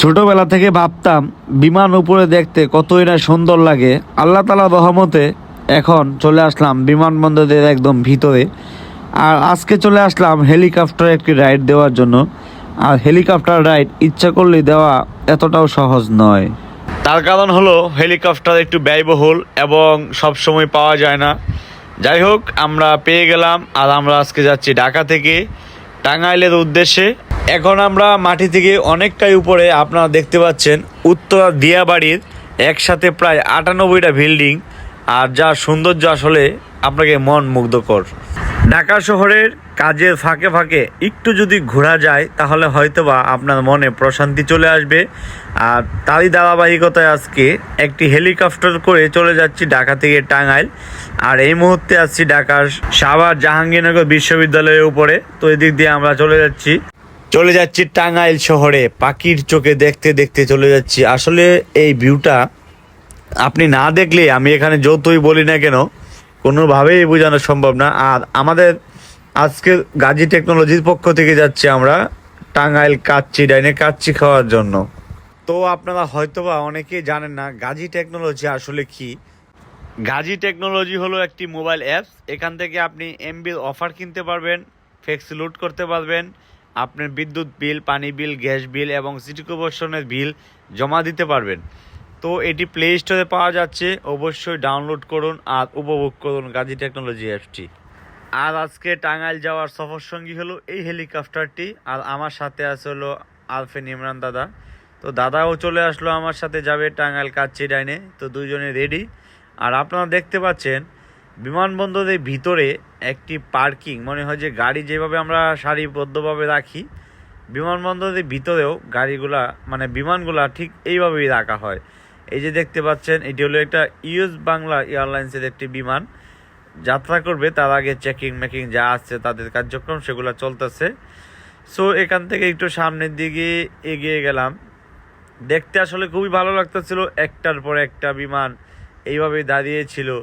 ছোটবেলা থেকে ভাবতাম, বিমান উপরে দেখতে কতই না সুন্দর লাগে। আল্লাহ তালা রহমতে এখন চলে আসলাম বিমানবন্দরের একদম ভিতরে। আর আজকে চলে আসলাম হেলিকপ্টার একটি রাইড দেওয়ার জন্য। আর হেলিকপ্টার রাইড ইচ্ছা করলে দেওয়া এতটাও সহজ নয়। তার কারণ হলো হেলিকপ্টার একটু ব্যয়বহুল এবং সব সময় পাওয়া যায় না। যাই হোক, আমরা পেয়ে গেলাম আর আমরা আজকে যাচ্ছি ঢাকা থেকে টাঙ্গাইলের উদ্দেশ্যে। এখন আমরা মাটি থেকে অনেকটাই উপরে আপনারা দেখতে পাচ্ছেন উত্তরা দিয়াবাড়ির একসাথে প্রায় আটানব্বইটা বিল্ডিং আর যা সৌন্দর্য আসলে আপনাকে মন মুগ্ধকর। ঢাকা শহরের কাজের ফাঁকে ফাঁকে একটু যদি ঘোরা যায়, তাহলে হয়তোবা আপনার মনে প্রশান্তি চলে আসবে। আর তারই ধারাবাহিকতায় আজকে একটি হেলিকপ্টার করে চলে যাচ্ছি ঢাকা থেকে টাঙ্গাইল। আর এই মুহূর্তে আসছি ঢাকার সাভার জাহাঙ্গীরনগর বিশ্ববিদ্যালয়ের উপরে। তো এদিক দিয়ে আমরা চলে যাচ্ছি চলে যাচ্ছি টাঙ্গাইল শহরে। পাখির চোখে দেখতে দেখতে চলে যাচ্ছি। আসলে এই ভিউটা আপনি না দেখলে আমি এখানে যতই বলি না কেন, কোনোভাবেই বোঝানো সম্ভব না। আর আমাদের আজকে গাজী টেকনোলজির পক্ষ থেকে যাচ্ছি আমরা টাঙ্গাইল কাচ্চি ডাইনে কাচ্চি খাওয়ার জন্য। তো আপনারা হয়তোবা অনেকেই জানেন না গাজী টেকনোলজি আসলে কি। গাজী টেকনোলজি হলো একটি মোবাইল অ্যাপস। এখান থেকে আপনি এমবির অফার কিনতে পারবেন, ফেক্স লুট করতে পারবেন আপনার বিদ্যুৎ বিল, পানি বিল, গ্যাস বিল এবং সিটি কর্পোরেশনের বিল জমা দিতে পারবেন। তো এটি প্লে স্টোরে পাওয়া যাচ্ছে। অবশ্যই ডাউনলোড করুন আর উপভোগ করুন গাজী টেকনোলজি অ্যাপসটি আর আজকে টাঙ্গাইল যাওয়ার সফর সঙ্গী হলো এই হেলিকপ্টারটি। আর আমার সাথে আছে হলো আলফেন ইমরান দাদা। তো দাদাও চলে আসলো আমার সাথে, যাবে টাঙ্গাইল কাচ্চি ডাইনে। তো দুজনে রেডি আর আপনারা দেখতে পাচ্ছেন বিমানবন্দরের ভিতরে একটি পার্কিং, মনে হয় যে গাড়ি যেভাবে আমরা সারিবদ্ধভাবে রাখি, বিমানবন্দরের ভিতরেও গাড়িগুলা মানে বিমানগুলা ঠিক এইভাবেই রাখা হয়। এই যে দেখতে পাচ্ছেন, এটি হলো একটা ইউএস বাংলা এয়ারলাইন্সের একটি বিমান। যাত্রা করবে, তার আগে চেকিং মেকিং যা আছে, তাদের কার্যক্রম, সেগুলো চলতেছে। সো, এখান থেকে একটু সামনের দিকে এগিয়ে গেলাম। দেখতে আসলে খুবই ভালো লাগতেছিল, একটার পর একটা বিমান এইভাবেই দাঁড়িয়েছিল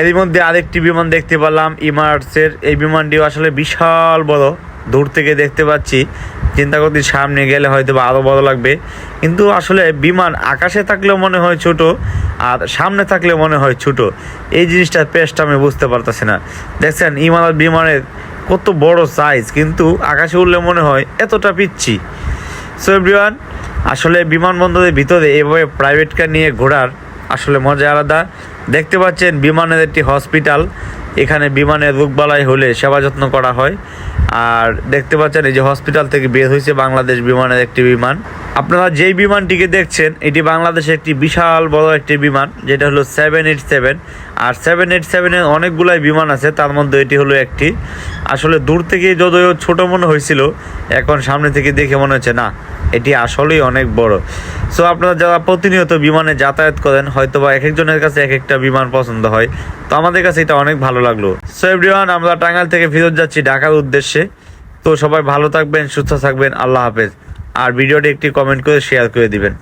এরই মধ্যে আরেকটি বিমান দেখতে পেলাম ইমার্সের এই বিমানটিও আসলে বিশাল বড়। দূর থেকে দেখতে পাচ্ছি। চিন্তা করতে সামনে গেলে হয়তো বা আরও বড় লাগবে। কিন্তু আসলে বিমান আকাশে থাকলেও মনে হয় ছোট, আর সামনে থাকলে মনে হয় ছোট। এই জিনিসটার পেস্ট আমি বুঝতে পারতেছি না। দেখছেন, ইমারত বিমানের কত বড় সাইজ কিন্তু আকাশে উঠলে মনে হয় এতটা পিচ্ছি। সো এভরিওয়ান আসলে বিমানবন্দরের ভিতরে এভাবে প্রাইভেট কার নিয়ে ঘোরার আসলে মজা আলাদা। দেখতে পাচ্ছেন বিমানের একটি হসপিটাল। এখানে বিমানের রোগবালাই হলে সেবা যত্ন করা হয়। আর দেখতে পাচ্ছেন এই যে হসপিটাল থেকে বের হয়েছে বাংলাদেশ বিমানের একটি বিমান। আপনারা যেই বিমানটিকে দেখছেন, এটি বাংলাদেশের একটি বিশাল বড় একটি বিমান, যেটা হলো সেভেন এইট সেভেন। আর সেভেন এইট সেভেনের অনেকগুলাই বিমান আছে, তার মধ্যে এটি হলো একটি। আসলে দূর থেকে যদিও ছোট মনে হয়েছিল, এখন সামনে থেকে দেখে মনে হচ্ছে না। এটি আসলেই অনেক বড়। সো আপনারা যারা প্রতিনিয়ত বিমানে যাতায়াত করেন হয়তো বা এক একজনের কাছে এক একটা বিমান পছন্দ হয়। তো আমাদের কাছে এটা অনেক ভালো লাগল। সো এভরিওয়ান আমরা টাঙ্গাইল থেকে ফিরত যাচ্ছি ঢাকার উদ্দেশ্যে। তো সবাই ভালো থাকবেন, সুস্থ থাকবেন, আল্লাহ হাফেজ। আর ভিডিওটি একটি কমেন্ট করে শেয়ার করে দিবেন।